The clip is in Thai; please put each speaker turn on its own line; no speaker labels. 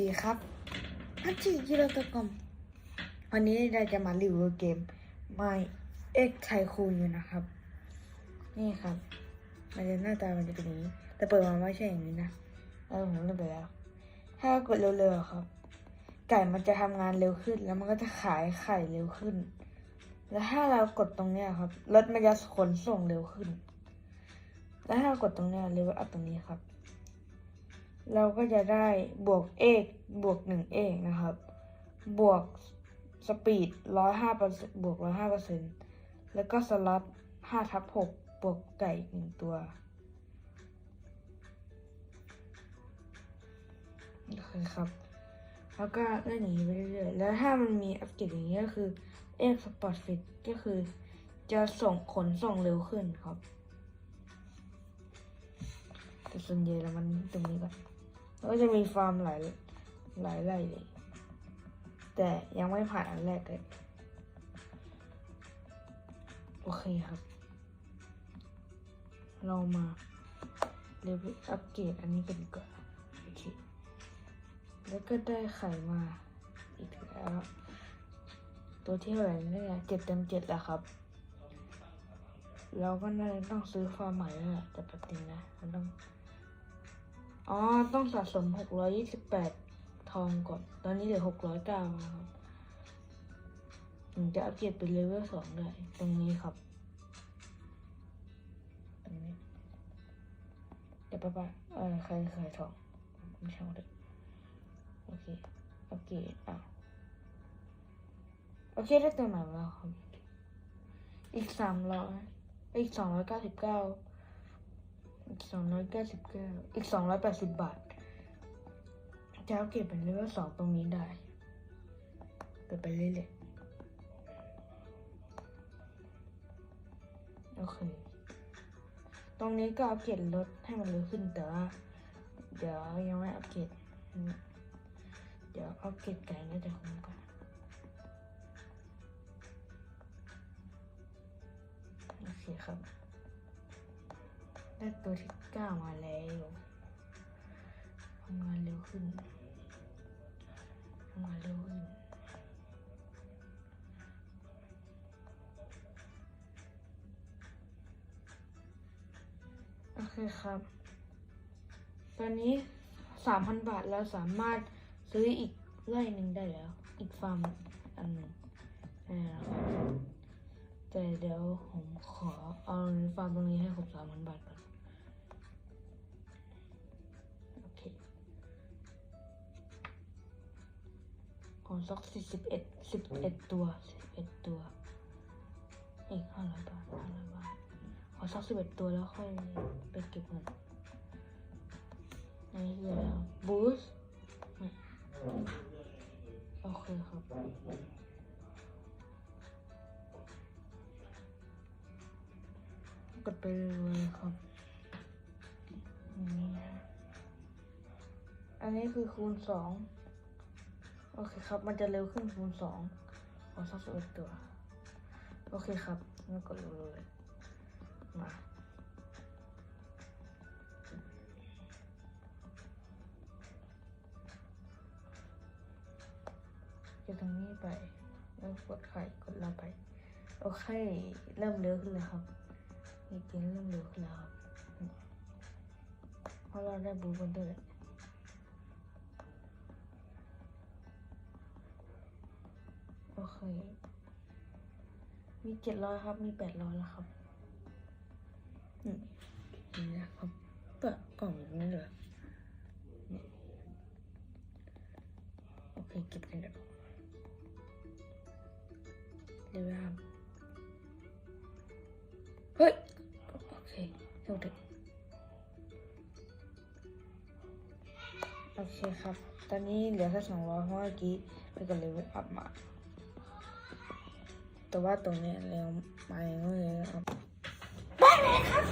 ดีครับพัชชิยิโรตกอมวันนี้เราจะมารีวิวเกม My X Tycoon อยู่นะครับ นี่ครับ มันจะหน้าตามันจะเป็นอย่างนี้ แต่เปิดมาไม่ใช่อย่างนี้นะเออผมเริ่มไปแล้ว ถ้ากดเร็วๆครับ ไก่มันจะทำงานเร็วขึ้น แล้วมันก็จะขายไข่เร็วขึ้น แล้วถ้าเรากดตรงเนี้ยครับ รถมันจะขนส่งเร็วขึ้น แล้วถ้ากดตรงเนี้ยเร็วอัพตรงนี้ครับ เราก็จะได้บวกเอกบวกหนึ่งเอกนะครับ บวกสปีดร้อยห้าเปอร์เซ็นบวกร้อยห้าเปอร์เซ็นแล้วก็สลับห้าทับหกบวกไก่หนึ่งตัวโอเคครับ แล้วก็เล่นอย่างนี้ไปเรื่อยๆ แล้วถ้ามันมีอัปเกรดอย่างนี้ก็คือเอกสปอร์ตฟิตก็คือจะส่งขนส่งเร็วขึ้นครับ แต่ส่วนใหญ่แล้วมันตรงนี้ก่อน ก็จะมีฟาร์มหลายหลายไร่เลย แต่ยังไม่ผ่านอันแรกเลย โอเคครับ เรามาเลเวลอัปเกรดอันนี้กันดีกว่อนโอเค แล้วก็ได้ไข่มาอีกแล้ว ตัวที่เท่าไหร่เนี่ยเจ็ดเต็มเจ็ดแล้วครับ เราก็น่าจะต้องซื้อฟาร์มใหม่แล้วแหละแต่แป๊บนึงนะมันต้อง อ๋อ ต้องสะสมหกร้อยยี่สิบแปดทองก่อน ตอนนี้เหลือหกร้อยเก้าครับถึงจะอัปเกรดเป็นเลเวลสองได้ ตรงนี้ครับตรงนี้เดี๋ยวป้าป้าเออใครใครทองไม่ใช่เลยโอเค อัปเกรดอะโอเค ได้ตัวใหม่มาแล้วครับ อีกสามร้อยอีกสองร้อยเก้าสิบเก้า อีกสองร้อยเก้าสิบเก้าอีกสองร้อยแปดสิบบาทจะเอาเก็บเป็นเลเวลสองตรงนี้ได้เก็บไปเรื่อยๆโอเค ตรงนี้ก็อัปเกรดรถให้มันเร็วขึ้นแต่ว่าเดี๋ยวยังไม่อัปเกรดเดี๋ยวอัปเกรดไก่น่าจะคุ้มกว่าโอเคครับ ได้ตัวที่เก้ามาแล้วทำงานเร็วขึ้นทำงานเร็วขึ้นโอเคครับ ตอนนี้สามพันบาทเราสามารถซื้ออีกไร่หนึ่งได้แล้ว อีกฟาร์มอันหนึ่งได้แล้วแต่เดี๋ยวผมขอเอาฟาร์มตรงนี้ให้ครบสามพันบาทก่อน ขอสักสี่สิบเอ็ดสิบเอ็ดตัวสิบเอ็ดตัว อีกห้าร้อยบาทห้าร้อยบาทขอสักสิบเอ็ดตัวแล้วค่อยไปเก็บเงินนนี้คืออะไรบูสโอเคครับกดไปเลยครับอันนี้คือคูณสอง โอเคครับ มันจะเร็วขึ้นคูณสองขอสักสิบเอ็ดตัว โอเคครับงั้นกดเลย มาจะตรงนี้ไป แล้วกดไข่กดเราไป โอเค เริ่มเร็วขึ้นเลยครับนี่เกมเริ่มเร็วขึ้นแล้วครับเพราะเราได้บูกันด้วย เคมีเจ็ดร้อยครับ มีแปดร้อยแล้วครับอืมนี่นะครับเปิดกล่องอย่างนี้เลยโอเคเก็บกันเดี๋ยวเดี๋ยวครับเฮ้ย โอเคเท่าเดิมโอเคครับ ตอนนี้เหลือแค่สองร้อยเพราะเมื่อกี้ไปกับเลเวลอัพมา แต่ว่าตรงนี้ยแล้วไปก็เลยเอาไปเลยครับ